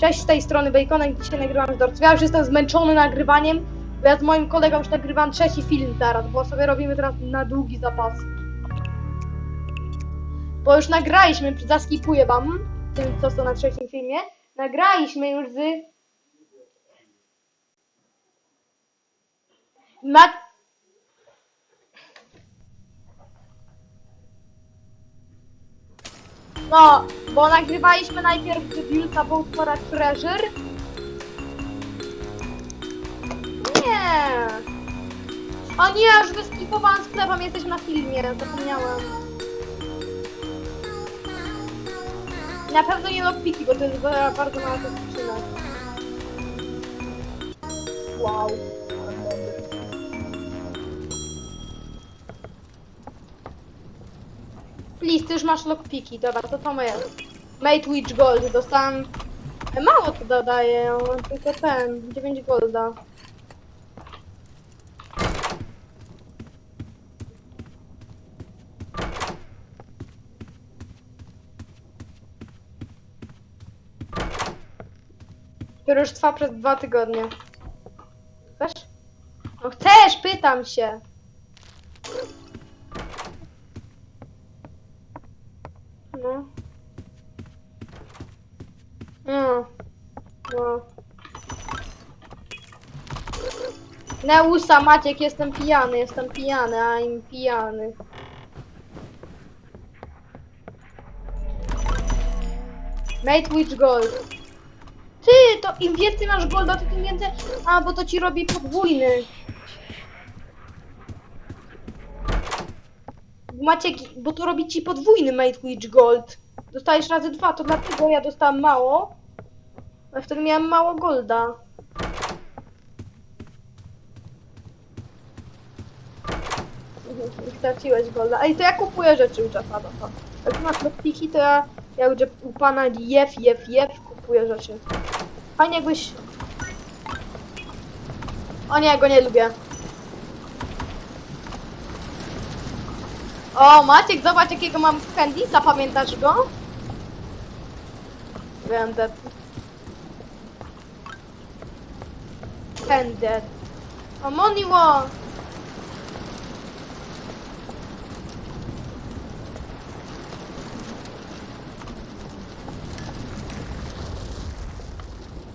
Cześć, z tej strony Baconek, dzisiaj nagrywam z Dorców. Ja już jestem zmęczony nagrywaniem, bo ja z moim kolegą już nagrywam trzeci film teraz, bo sobie robimy teraz na długi zapas. Bo już nagraliśmy, zaskipuję wam, tym co są na trzecim filmie, nagraliśmy już z... Mat... No, bo nagrywaliśmy najpierw z Builta Boat for a Treasure. Nie. O nie, już wyskipowałam sklep, a my jesteśmy na filmie, zapomniałam. Na pewno nie lockpiki, bo to jest ba- bardzo mała skrzyna. Wow. Please, ty już masz lockpiki, dobra, to to moje. Mate Witch Gold, dostałem... Mało to mam tylko ten, 9 golda. Który już trwa przez dwa tygodnie. Chcesz? No chcesz, pytam się. No. No. No. Neusa, Maciek, jestem pijany, jestem pijany, I'm pijany. Mate Witch Gold. Ty, to im więcej masz golda, to tym więcej... A, bo to ci robi podwójny. Maciek, bo to robi ci podwójny Mate Witch Gold. Dostajesz razy dwa, to dlatego ja dostałam mało. A wtedy miałem mało golda. Straciłeś golda. Ej, to ja kupuję rzeczy u Jaffa, to. Jak masz lockpiki, to ja, ja u, Jeff- u pana Jef, Jef, Jef kupuję rzeczy. Fajnie jakbyś... O nie, go nie lubię. O, Maciek, zobacz jakiego mam Candice'a, pamiętasz go? Będę. Będę. O, Moniło!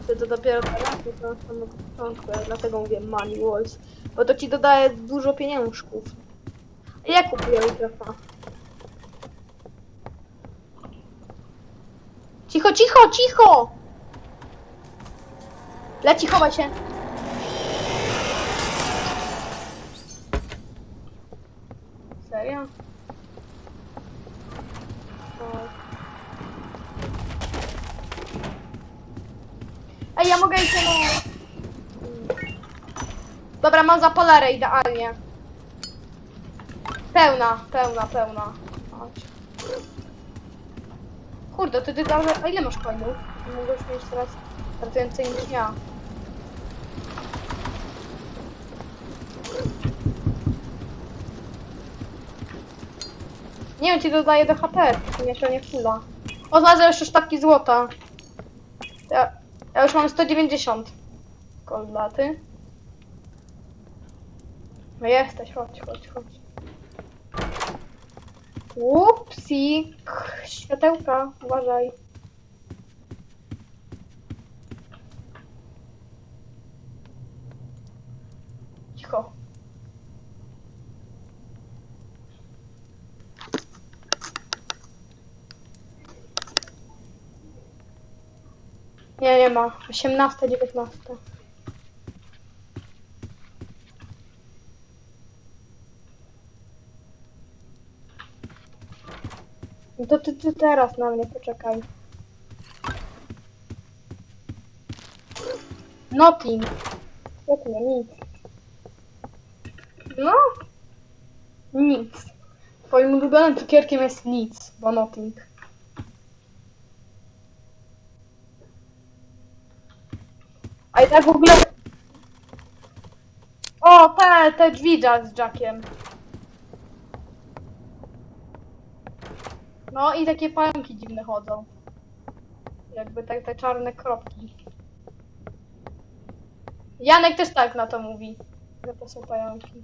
To, to dopiero teraz, na samego początku, dlatego mówię Money Walls. Bo to ci dodaje dużo pieniążków. A ja kupuję u Jeffa. Cicho, cicho, cicho! Leci, chowaj się. Serio? Ej, ja mogę iść na... Dobra, mam zapolerę idealnie. Pełna, pełna, pełna. Kurde, ty, ty, ale a ile masz coinów? Już mieć teraz więcej niż ja. Nie wiem, ci dodaje do HP, nie się nie fula. O, znalazłem jeszcze sztabki złota. Ja, ja już mam 190 koldaty. No jesteś, chodź, chodź, chodź. Upsi, światełka, uważaj. Cicho. Nie, nie ma. 18, 19. No to ty, ty teraz na mnie poczekaj. Nothing. Jak nie, nic. No. Nic. Twoim ulubionym cukierkiem jest nic, bo nothing. A i tak w ogóle... O, te, te drzwi z Jackiem. No i takie pająki dziwne chodzą. Jakby te, te czarne kropki. Janek też tak na to mówi. Że to są pająki.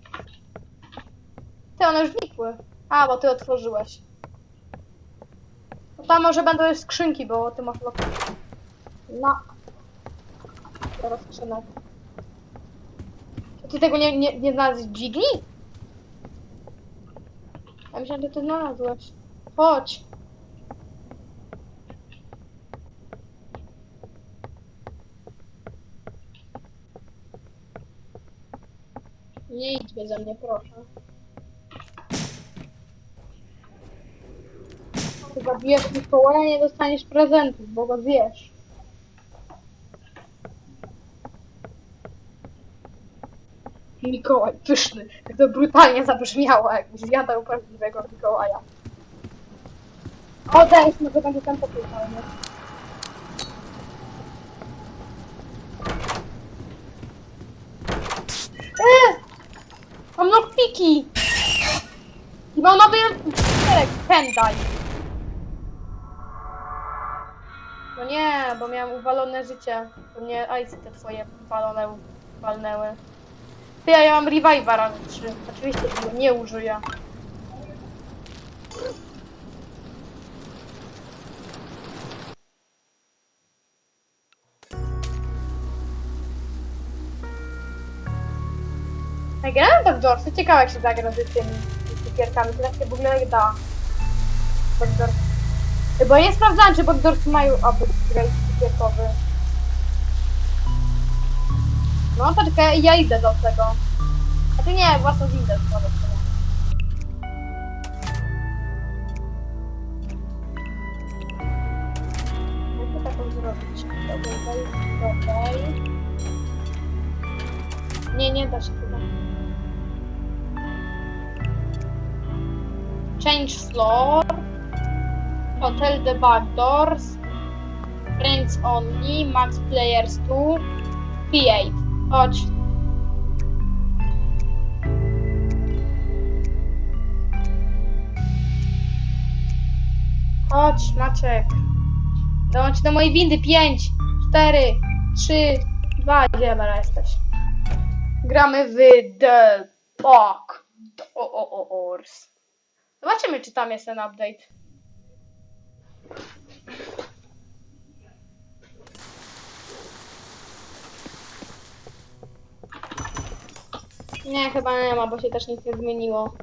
Ty, one już znikły. A, bo ty otworzyłeś. No tam może będą skrzynki, bo ty masz lokal. No. To ty tego nie, nie, nie znalazłeś dźwigni? Ja myślałem, że ty znalazłeś. Chodź. Nie idź beze mnie, proszę. Ty zabijesz Mikołaja, nie dostaniesz prezentów, bo go zjesz. Mikołaj, pyszny. Jak to brutalnie zabrzmiało, jakbyś zjadał prawdziwego Mikołaja. O, teraz może będzie ten pokój fajny. Eee! Mam lockpiki! I mam nowy Pendai. No nie, bo miałem uwalone życie. To mnie ice te twoje walone walnęły. Ty, ja mam revive'a razy 3. Oczywiście nie użyję. Ja grałem tak w ciekawe jak się zagra z tymi cukierkami, jak się w ogóle da. Backdoor. Bo nie sprawdzałem, czy Backdoorsy mają upgrade cukierkowy. No to czekaj, ja idę do tego. A ty nie, taką zrobić? Okej, okej. Nie, nie da się chyba. Change floor. Hotel the back doors. Friends only. Max players 2. P8. Chodź. Chodź, Maciek. Dołącz do mojej windy. 5, 4, 3, 2. Gdzie Bela jesteś? Gramy w The Park Doors. Zobaczymy, czy tam jest ten update. Nie, chyba nie ma, bo się też nic nie zmieniło.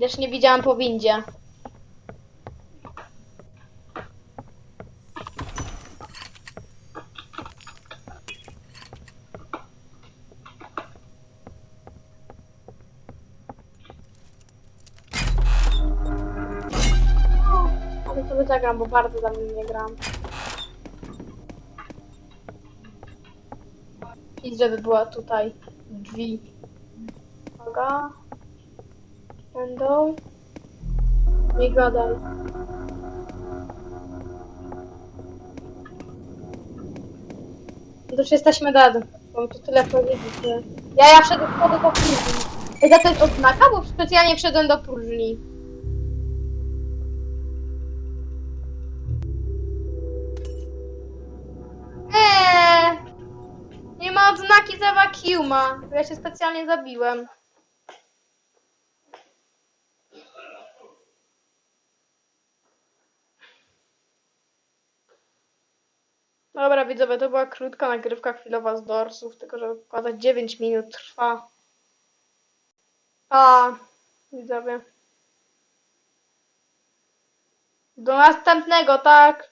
Też nie widziałam po windzie. Ale sobie zagram, bo bardzo dawno nie gram. I żeby była tutaj drzwi. Uwaga. Będą. Nie gadaj. No już jesteśmy dead. Mam tu tyle powiedzieć, że... Ja, ja wszedłem do próżni. Ej, za to jest odznaka? Bo specjalnie wszedłem do próżni. Vacuuma. Ja się specjalnie zabiłem. Dobra, widzowie, to była krótka nagrywka chwilowa z dorsów, tylko żeby pokazać 9 minut trwa. A, widzowie. Do następnego, tak?